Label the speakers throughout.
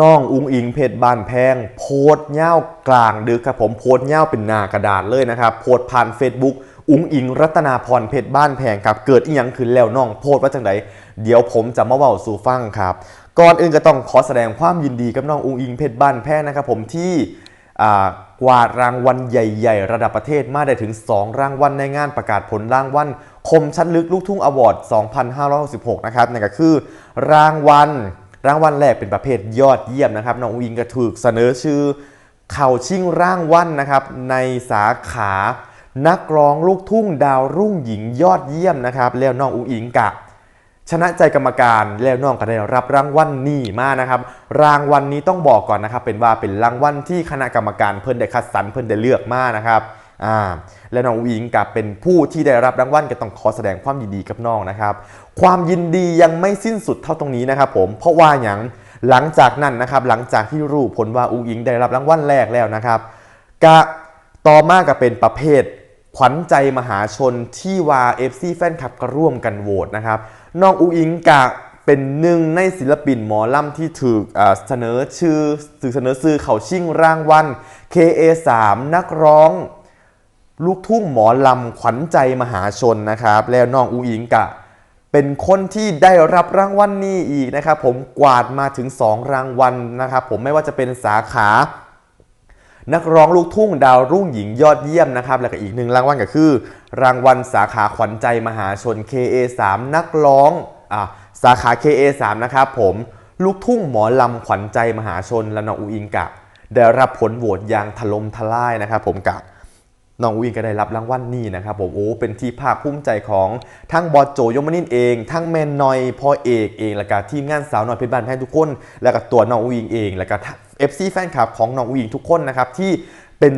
Speaker 1: น้องอุงอิงเพชรบานแพง โพสเง่ากลางดึกครับผมโพสเง่าเป็นหนากระดาษเลยนะครับ โพสผ่าน Facebook อุงอิง รัตนาพรเพชรบ้านแพงครับ เกิดอีหยังขึ้นแล้วน้องโพสว่าจังไดเดี๋ยวผมจะมาเว้าสู่ฟังครับ ก่อนอื่นก็ต้องขอแสดงความยินดีกับน้องอุงอิงเพชรบ้านแพงนะครับผมที่อ่ากวาดรางวัลใหญ่ ๆ ระดับประเทศมาได้ถึง 2 รางวัลในงานประกาศผลรางวัลคมชัดลึกลูกทุ่งอวอร์ด 2566 นะครับนั่นก็คือรางวัล รางวัลแรกเป็นประเภทยอดเยี่ยมนะครับน้องอิงก็ถูกเสนอชื่อ เข่าชิงร่างวัลนะครับ ในสาขานักร้องลูกทุ่งดาวรุ่งหญิงยอดเยี่ยมนะครับ แล้วน้องอุงอิงกะ ชนะใจกรรมการแล้วน้องก็ได้รับรางวัลนี้มานะครับ รางวัลนี้ต้องบอกก่อนนะครับ เป็นว่าเป็นรางวัลที่คณะกรรมการเพิ่นได้คัดสรรเพิ่นได้เลือกมานะครับ อ่าและน้องอู๋อิงกับเป็นผู้ที่ได้รับรางวัลก็ต้องขอแสดงความยินดีกับน้องนะครับ ความยินดียังไม่สิ้นสุดเท่าตรงนี้นะครับผมเพราะว่าอย่างหลังจากนั้นนะครับหลังจากที่รู้ผลว่าอุ๋งอิงได้รับรางวัลแรกแล้วนะครับกะต่อมาก็เป็นประเภทขวัญใจมหาชนที่ว่าเอฟซีแฟนคลับก็ร่วมกันโหวตนะครับน้องอุงอิงกะเป็นหนึ่งในศิลปินหมอลำที่ถูกอ่าเสนอชื่อสื่อเสนอชื่อเขาชิงรางวัล KA3 นักร้อง ลูกทุ่งหมอลำขวัญใจมหาชนนะครับ แล้วน้องอุงอิงกะ เป็นคนที่ได้รับรางวัลนี้อีกนะครับ ผมกวาดมาถึง 2 รางวัลนะครับ ผมไม่ว่าจะเป็นสาขา นักร้องลูกทุ่งดาวรุ่งหญิงยอดเยี่ยมนะครับ แล้วก็อีกหนึ่งรางวัลก็คือ รางวัลสาขาขวัญใจมหาชน KA3 นักร้องอ่าสาขา KA3 นะครับผมลูกทุ่งหมอลำขวัญใจมหาชนและน้องอูอิงกะ ได้รับผลโหวตอย่างถล่มทลายนะครับ ผมกะ น้องวิงก็ได้รับรางวัลนี้นะครับผมโอ้เป็นที่ภาคภูมิใจของทั้งบอสโจยมนินเอง ทั้งแมนนอยพ่อเอกเองแล้วก็ทีมงานสาวน้อยเพชรบ้านแพงทุกคน แล้วก็ตัวน้องวิงเอง แล้วก็เอฟซีแฟนคลับของน้องวิงทุกคนนะครับที่เป็น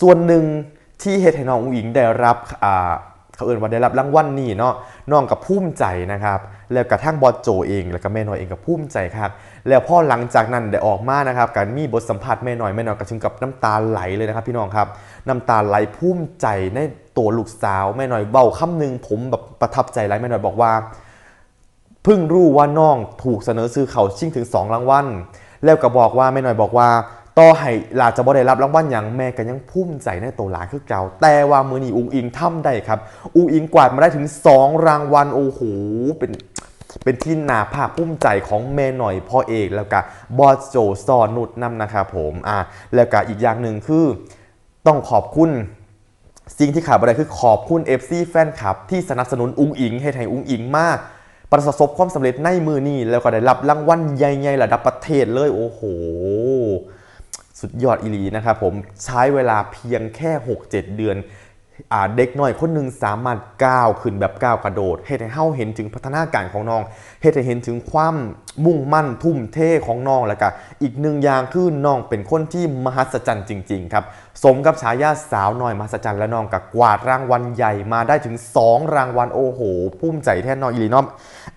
Speaker 1: ส่วนหนึ่งที่เฮดให้น้องวิงได้รับอ่า เขาเอ่นว่าได้รับรางวัลนี้เนาะน้องกับภูมิใจนะครับแล้วกระทั่งบอสโจเอง แล้วก็แม่น้อยเองกับภูมิใจครับแล้วพอหลังจากนั้นได้ออกมานะครับการมีบทสัมภาษณ์แม่น้อยแม่น้อยก็ถึงกับน้ำตาไหลเลยนะครับ พี่น้องครับน้ำตาไหลภูมิใจในตัวลูกสาวแม่หน่อยเบาคำหนึ่งผมแบบประทับใจไรแม่หน่อยบอกว่าเพิ่งรู้ว่าน้องถูกเสนอซื้อเขาชิงถึง 2 รางวัลแล้วก็บอกว่าแม่หน่อยบอกว่า ต่อให้หลาจะบ่ได้รับรางวัลอย่างแม่ก็ยังภูมิใจในตัวหลานคือเก่า แต่ว่ามือนี้อุงอิงทำได้ครับ อุงอิงกวาดมาได้ถึง 2 รางวัลโอ้โหเป็นเป็นที่นาภาคภูมิใจของแม่หน่อยพ่อเอกแล้วก็บอสโจซอนุดนำนะครับผมอะแล้วก็อีกอย่างหนึ่งคือต้องขอบคุณสิ่งที่ขาดไม่ได้คือขอบคุณ FC แฟนคลับ ที่สนับสนุนอุ้งอิงให้ไทยอุ้งอิงมาก ประสบความสำเร็จในมือนี้แล้วก็ได้รับรางวัลใหญ่ๆระดับประเทศเลยโอ้โห สุดยอดอีลีนะครับผมใช้เวลาเพียงแค่ 6-7 เดือน เด็กน้อยคนหนึ่งสามารถก้าวขึ้นแบบก้าวกระโดดเฮ็ดให้เฮาเห็นถึงพัฒนาการของน้องเฮ็ดให้เห็นถึงความมุ่งมั่นทุ่มเทของน้องแล้วก็อีกหนึ่งอย่างคือน้องเป็นคนที่มหัศจรรย์จริง ๆ ครับ สมกับฉายาสาวน้อยมหัศจรรย์และน้องกับกวาดรางวัลใหญ่มาได้ถึง 2 รางวัลโอ้โหภูมิใจแทนน้องอีหลีน้อง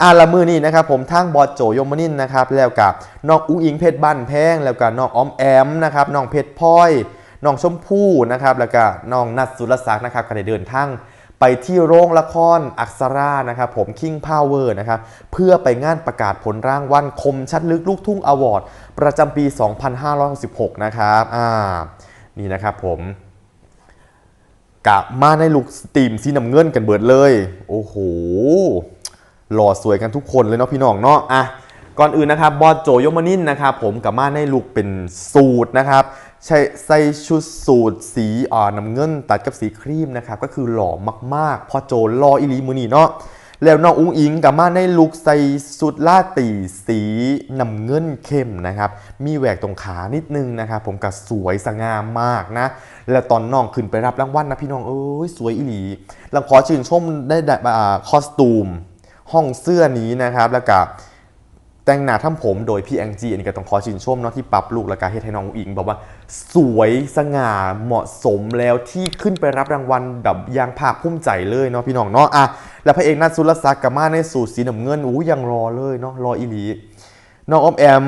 Speaker 1: อาละมือนี่นะครับผมทางบอสโจยมนินนะครับแล้วกับน้องอุ้งอิงเพชรบ้านแพงแล้วกับน้องอ้อมแอมนะครับน้องเพชรพลอย น้องชมพู่นะครับแล้วก็น้องนัทสุรศักดิ์นะครับก็ได้เดินทางไปที่โรงละครอักษรานะครับผม King Power นะครับเพื่อไปงานประกาศผลรางวัลคมชัดลึกลูกทุ่งอวอร์ดประจำปี 2566 นะครับอ่านี่นะครับผมกลับมาในลุกสตรีมสีน้ำเงินกันเบิดเลย โอ้โห หล่อสวยกันทุกคนเลยเนาะพี่น้องเนาะอะก่อนอื่นนะครับบอสโจยมนินนะครับผมกับมาในลุกเป็นสูตรนะครับ ใช้ใส่ชุดสูตรสีอ่าน้ำเงิน ตัดกับสีครีมนะครับก็คือหล่อมากๆ พอโจรออิลีมือนี่เนาะแล้วน้องอุ้งอิงกับมาในลุกใส่สุดลาตีสีน้ำเงินเข้มนะครับ มีแหวกตรงขานิดนึงนะครับผมกับสวยสง่ามากนะ แล้วตอนน้องขึ้นไปรับรางวัลนะพี่น้องเอ้ยสวยอิลีเราขอชื่นชมได้ดคอสตูม ห้องเสื้อนี้นะครับแล้วก็ แต่งหน้าทำผมโดยพี่แองจีอันนี้ก็ต้องขอชื่นชมเนาะที่ปรับลูกแล้วก็เฮ็ดให้น้องอิงบอกว่า สวยสง่าเหมาะสมแล้วที่ขึ้นไปรับรางวัลแบบยางภาคภูมิใจเลยเนาะพี่น้องเนาะอะแล้วพระเอกนัทสุรศักดิ์กับมาในสูทสีน้ำเงินอู้ยังรอเลยเนาะรออีหลีน้องออมแอม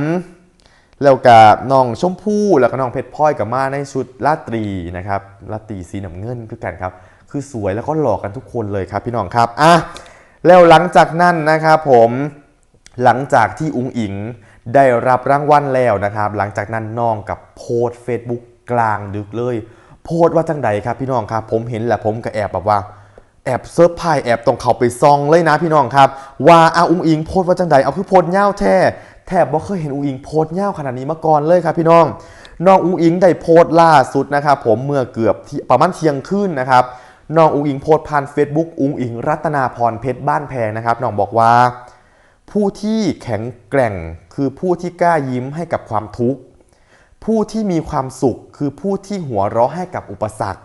Speaker 1: แล้วกับน้องชมพู่แล้วก็น้องเพชรพลอยกับมาในชุดลาตรีนะครับลาตรีสีน้ำเงินคือกันครับ คือสวยแล้วก็หล่อกันทุกคนเลยครับพี่น้องครับอะแล้วหลังจากนั้นนะครับผม หลังจากที่อุงอิงได้รับรางวัลแล้วนะครับ หลังจากนั้นน้องกับโพสต์ Facebook กลางดึกเลย โพสว่าจังใดครับพี่น้องครับ ผมเห็นแหละผมก็แอบแบบว่าแอบเซิร์ฟไพรส์แอบตรงเขาไปซองเลยนะพี่น้องครับ ว่าอาอุ้งอิงโพสว่าจังใดเอาคือโพสเง่าแท้แทบบ่เคยเห็นอุ้งอิงโพสเง่าขนาดนี้มาก่อนเลยครับพี่น้องน้องอุ้งอิงได้โพสล่าสุดนะครับผมเมื่อเกือบประมาณเที่ยงคืนนะครับน้องอุ้งอิงโพสผ่าน Facebook อุ้งอิงรัตนาพรเพชรบ้านแพงนะครับน้องบอกว่า ผู้ที่แข็งแกร่งคือผู้ที่กล้ายิ้มให้กับความทุกข์ ผู้ที่มีความสุขคือผู้ที่หัวเราะให้กับอุปสรรค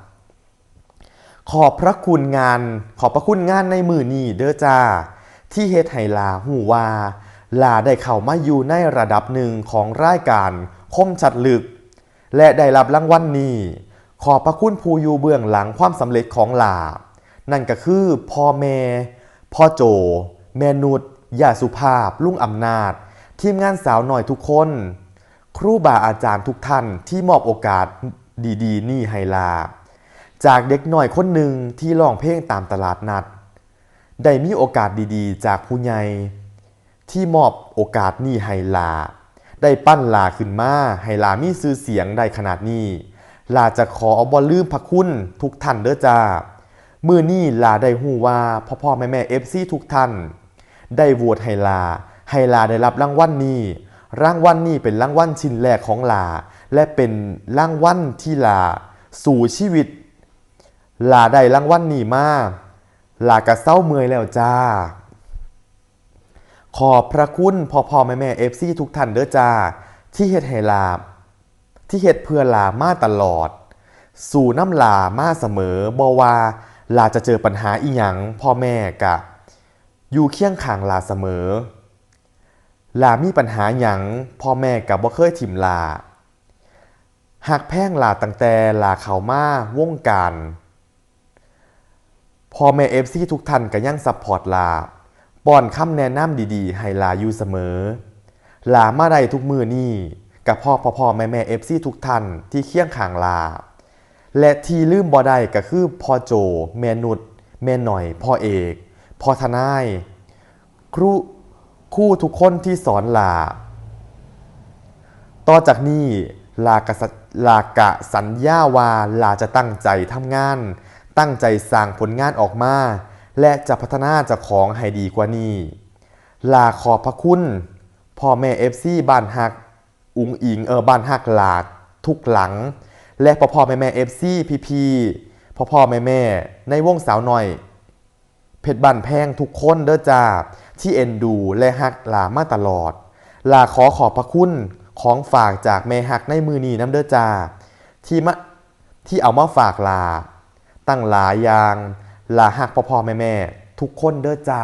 Speaker 1: ขอบพระคุณงาน ขอบพระคุณงานในมือนี้เด้อจ้า ที่เฮ็ดให้ลาหูว่าลาได้เข้ามาอยู่ในระดับหนึ่งของรายการคมชัดลึก และได้รับรางวัลนนี้ขอบพระคุณผู้อยู่เบื้องหลังความสำเร็จของลา นั่นก็คือพ่อแม่ พ่อโจ แม่นุช ยาสุภาพลุงอำนาจ ทีมงานสาวหน่อยทุกคน ครูบาอาจารย์ทุกท่านที่มอบโอกาสดีๆ นี่ให้ลา จากเด็กหน่อยคนหนึ่งที่ร้องเพลงตามตลาดนัด ได้มีโอกาสดีๆ จากผู้ใหญ่ที่มอบโอกาสนี้ให้ลา ได้ปั้นลาขึ้นมาให้ลามีชื่อเสียงได้ขนาดนี้ ลาจะขอเอาบอลลืมพระคุณทุกท่านเด้อจ้ามือนี้ลาได้หูว่าพ่อพ่อแม่แม่เอฟซีทุกท่าน ได้โหวตให้ลา ให้ลาได้รับรางวัลนนี้ รางวัลนนี้เป็นรางวัลชิ้นแรกของลา และเป็นรางวัลที่ลา สู่ชีวิต ลาได้รางวัลนนี้มาลากะเศร้าเมื่อยแล้วจ้า ขอบพระคุณพ่อพ่อแม่แม่เอฟซีทุกท่านเด้อจ้า ที่เฮ็ดให้ลา ที่เฮ็ดเพื่อลามาตลอด สู่น้ำลามาเสมอบอว่าลาจะเจอปัญหาอีหยังพ่อแม่กะ อยู่เคียงข้างลาเสมอ ลามีปัญหาหยังพ่อแม่กับบ่เคยถิ่มลา หากแพ่งลาตั้งแต่ลาเขามาวงการพ่อแม่เอฟซีทุกท่านก็ยังซัพพอร์ตลาป้อนคำแนะนำดีๆ ให้ลาอยู่เสมอ ลามาได้ทุกมือนี่กับพ่อพ่อพ่อแม่แม่เอฟซีทุกท่านที่เคียงข้างลา และที่ลืมบ่ได้ก็คือพ่อโจ แม่นุชแม่หน่อย พ่อเอก พ่อทนาย ครูคู่ทุกคนที่สอนลา ต่อจากนี้ลากะสลากะสัญญาว่าลาจะตั้งใจทำงาน ตั้งใจสร้างผลงานออกมา และจะพัฒนาจากของให้ดีกว่านี้ ลาขอบพระคุณพ่อแม่เอฟซีบ้านฮัก อุงอิงเออบ้านฮักหลาทุกหลัง และพ่อพ่อแม่แม่เอฟซีพีพีพ่อพ่อแม่แม่ในวงสาวหน่อย เพชรบันแพงทุกคนเด้อจ้าที่เอ็นดูและฮักลามาตลอด ลาขอขอบพระคุณของฝากจากแม่ฮักในมือนีน้ำเด้อจ้าที่มาที่เอามาฝากลา ตั้งหลายอย่าง ลาฮักพ่อพ่อแม่แม่ทุกคนเด้อจ้า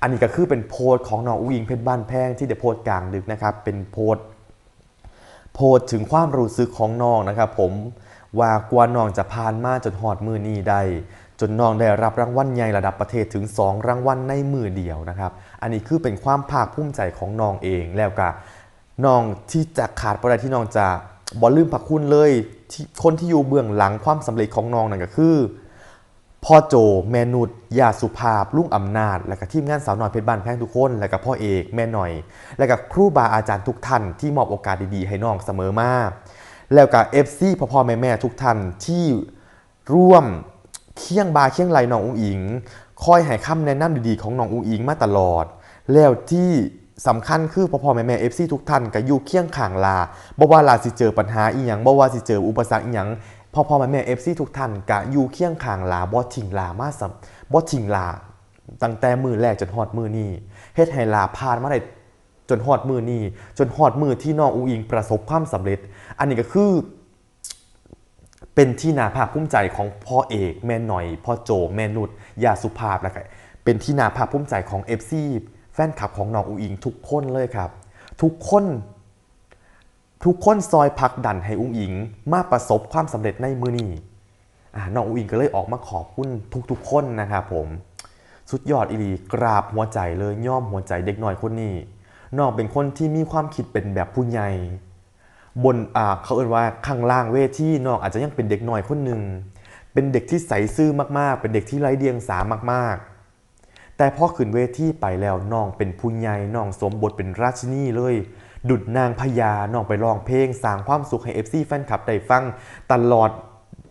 Speaker 1: อันนี้ก็คือเป็นโพสต์ของน้องอุ้งอิงเพชรบ้านแพงที่เดี๋ยวโพสต์กลางดึกนะครับเป็นโพสต์โพสต์ถึงความรู้สึกของน้องนะครับผมว่ากว่าน้องจะผ่านมาจนหอดมือนี้ได้ จนน้องได้รับรางวัลใหญ่ระดับประเทศถึง 2 รางวัลในมือเดียวนะครับ อันนี้คือเป็นความภาคภูมิใจของน้องเองแล้วก็น้องที่จะขาดประเดที่น้องจะบอลืมพักคุณเลยคนที่อยู่เบื้องหลังความสำเร็จของน้องนั่นก็คือพ่อโจ แมนุชยาสุภาพ ลุงอำนาจ และก็ทีมงานสาวน้อยเพชรบ้านแพงทุกคน และก็พ่อเอกแม่หน่อย และก็ครูบาอาจารย์ทุกท่านที่มอบโอกาสดีๆ ให้น้องเสมอมาแล้วก็เอฟซีพ่อพ่อแม่แม่ทุกท่านที่ร่วม เคียงบาเคียงไหลน้องอุ้งอิง คอยให้คำแนะนำดีๆของน้องอุ้งอิงมาตลอด แล้วที่สำคัญคือพ่อพ่อแม่แม่เอฟซีทุกท่านก็อยู่เคียงข้างลาบ่ว่าลาสิเจอปัญหาอีหยังบ่ว่าสิเจออุปสรรคอีหยังพ่อพ่อแม่แม่เอฟซีทุกท่านกะอยู่เคียงข้างลาบ่ทิ้งลามาสับ่ทิ้งลาตั้งแต่มือแรกจนฮอดมือนี้เฮ็ดให้ลาผ่านมาได้จนฮอดมือนี้จนฮอดมือที่น้องอูอิงประสบความสำเร็จ อันนี้ก็คือ เป็นที่นาภาคภูมิใจของพ่อเอกแม่หน่อย พ่อโจแม่นุชยาสุภาพแล้วก็เป็นที่นาภาคภูมิใจของ FC แฟนคลับของน้องอูอิงทุกคนเลยครับ ทุกคน ทุกคนซอยพักดันให้อุ้งอิง มาประสบความสำเร็จในมือนี้อ่าน้องอุ้งอิงก็เลยออกมาขอบคุณทุกๆคนนะครับผมสุดยอดอีลีกราบหัวใจเลยย่อมหัวใจเด็กหน้อยคนนี้น้องเป็นคนที่มีความคิดเป็นแบบผู้ใหญ่ บนอ่าเขาเอ่นว่าข้างล่างเวทีน้องอาจจะยังเป็นเด็กหน้อยคนหนึ่งเป็นเด็กที่ใสซื่อมากๆ เป็นเด็กที่ไร้เดียงสามากๆ แต่พอขึ้นเวทีไปแล้วน้องเป็นผู้ใหญ่น้องสมบทเป็นราชินีเลย ดุดนางพญาน้องไปร้องเพลงสร้างความสุขให้ FC แฟนคลับได้ฟังตลอด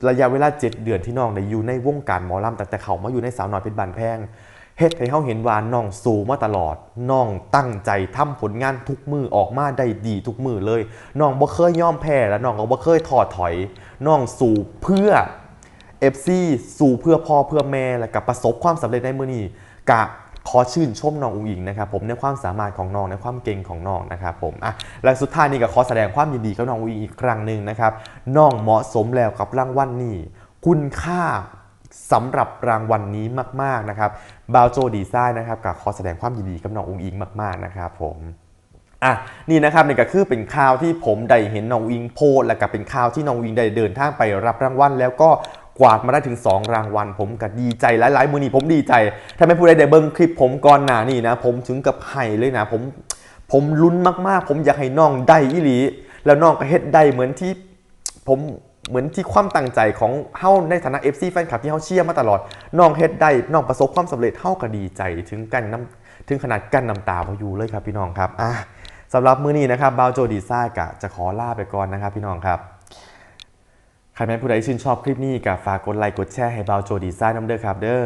Speaker 1: ระยะเวลา 7 เดือนที่น้องได้อยู่ในวงการหมอลำแต่แต่เขามาอยู่ในสาวน้อยเป็นบานแพง เฮ็ดให้เขาเห็นว่าน้องสู้มาตลอด น้องตั้งใจทำผลงานทุกมือออกมาได้ดีทุกมือเลย น้องบ่เคยย่อมแพ้และน้องก็บ่เคยถอดถอย น้องสู่เพื่อ FC สู่เพื่อพ่อเพื่อแม่และกับประสบความสำเร็จในมือนี้กะขอชื่นชมน้องอุ๋งอิงนะครับผมในความสามารถของน้องในความเก่งของน้องนะครับผมอะและสุดท้ายนี้ก็ขอแสดงความยินดีกับน้องอุ๋งอิงอีกครั้งหนึ่งนะครับน้องเหมาะสมแล้วกับรางวัลนี้ คุณค่า สำหรับรางวัลนี้มาก ๆ นะครับบาวโจดีไซน์นะครับก็ขอแสดงความยินดีกับน้องอุ๋งอิงมาก ๆ นะครับผมอะนี่นะครับนี่ก็คือเป็นข่าวที่ผมได้เห็นน้องวิงโพสและก็เป็นข่าวที่น้องวิงได้เดินทางไปรับรางวัลแล้วก็กวาดมาได้ถึง 2 รางวัล ผมก็ดีใจหลายๆมือนี้ผมดีใจ ถ้าไม่ผู้ใดได้เบิ้งคลิปผมก่อนหน้านี่นะ ผมถึงกับไห้เลยนะผมผมลุ้นมากๆ ผมอยากให้น้องได้อีหลี แล้วน้องก็เฮ็ดได้เหมือนที่ผม เหมือนที่ความตั้งใจของเฮาในฐานะ FC แฟนคลับที่เฮาเชียร์มาตลอดน้องเฮ็ดได้น้องประสบความสำเร็จเฮาก็ดีใจถึงกันน้ำถึงขนาดกั้นน้ำตาพออยู่เลยครับพี่น้องครับอะสำหรับมื้อนี้นะครับบาวโจดีซ่ากะจะขอลาไปก่อนนะครับพี่น้องครับใครแม้ผู้ใดชื่นชอบคลิปนี้ก็ฝากกดไลค์กดแชร์ให้บาวโจดีซน์น้ำเด้อครับเด้อ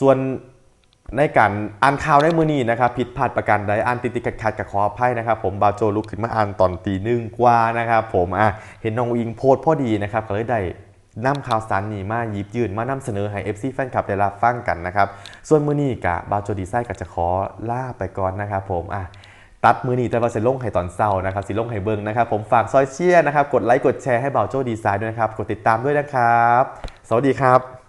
Speaker 1: ส่วน ในการอ่านข่าวในมือนี้นะครับผิดพลาดประการใดอ่านติดติดขัดขัดกับขออภัยนะครับ ผมบาโจลุกขึ้นมาอ่านตอนตีหนึ่งกว่านะครับผมอะเห็นน้องอิงโพสต์พอดีนะครับก็เลยได้นำข่าวสารนี้มาหยิบยืนมานำเสนอให้ FC แฟนคลับได้รับฟังกันนะครับ ส่วนมือนี้กับบาโจดีไซน์ก็จะขอลาไปก่อนนะครับผมอะตัดมือหนีแต่ว่าสิลงให้ตอนเศร้านะครับสิลงให้เบิ้งนะครับ ผมฝากซอยเชียร์นะครับ กดไลค์กดแชร์ให้เบาโจ้ดีไซน์ด้วยนะครับ กดติดตามด้วยนะครับ สวัสดีครับ